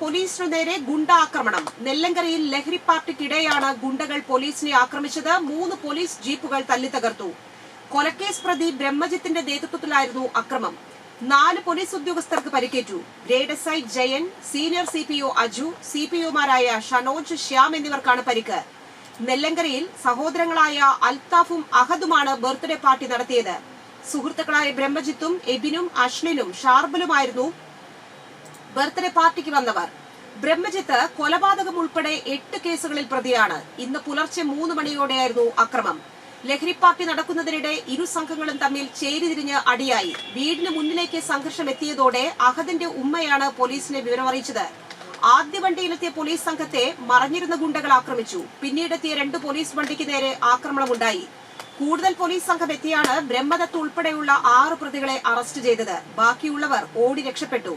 പോലീസിനു നേരെ ഗുണ്ട ആക്രമണം നെല്ലങ്കരയിൽ ലഹരി പാർട്ടിക്കിടെയാണ് ഗുണ്ടകൾ പോലീസിനെ ആക്രമിച്ചത്. മൂന്ന് പോലീസ് ജീപ്പുകൾ തല്ലിത്തകർത്തു കൊലക്കേസ് പ്രതി ബ്രഹ്മജിത്തിന്റെ നേതൃത്വത്തിലായിരുന്നു അക്രമം. നാല് പോലീസ് ഉദ്യോഗസ്ഥർക്ക് പരിക്കേറ്റു. Grade S I Jayan senior C P O Aju C P ഒമാരായ Shanoj Shyam എന്നിവർക്കാണ് പരിക്ക്. നെല്ലങ്കരയിൽ സഹോദരങ്ങളായ അൽത്താഫും അഹദുമാണ് ബർത്ത്ഡേ പാർട്ടി നടത്തിയത്. സുഹൃത്തുക്കളായ ബ്രഹ്മജിത്തും എബിനും അഷ്ലിനും ഷാർബലുമായിരുന്നു ബർത്ത്ഡേ പാർട്ടിക്ക് വന്നവർ. ബ്രഹ്മജിത്ത് കൊലപാതകം ഉൾപ്പെടെ എട്ട് കേസുകളിൽ പ്രതിയാണ്. ഇന്ന് പുലർച്ചെ മൂന്ന് മണിയോടെയായിരുന്നു അക്രമം. ലഹരി പാർട്ടി നടക്കുന്നതിനിടെ ഇരു സംഘങ്ങളും തമ്മിൽ ചേരിതിരിഞ്ഞ് അടിയായി. വീടിന് മുന്നിലേക്ക് സംഘർഷം എത്തിയതോടെ അഹദിന്റെ ഉമ്മയാണ് പോലീസിനെ വിവരമറിയിച്ചത്. ആദ്യ വണ്ടിയിലെത്തിയ പോലീസ് സംഘത്തെ മറഞ്ഞിരുന്ന ഗുണ്ടകൾ ആക്രമിച്ചു. പിന്നീടെത്തിയ രണ്ട് പോലീസ് വണ്ടിക്ക് നേരെ ആക്രമണമുണ്ടായി. കൂടുതൽ പോലീസ് സംഘം എത്തിയാണ് ബ്രഹ്മദത്ത് ഉൾപ്പെടെയുള്ള ആറ് പ്രതികളെ അറസ്റ്റ് ചെയ്തത്. ബാക്കിയുള്ളവർ ഓടി രക്ഷപ്പെട്ടു.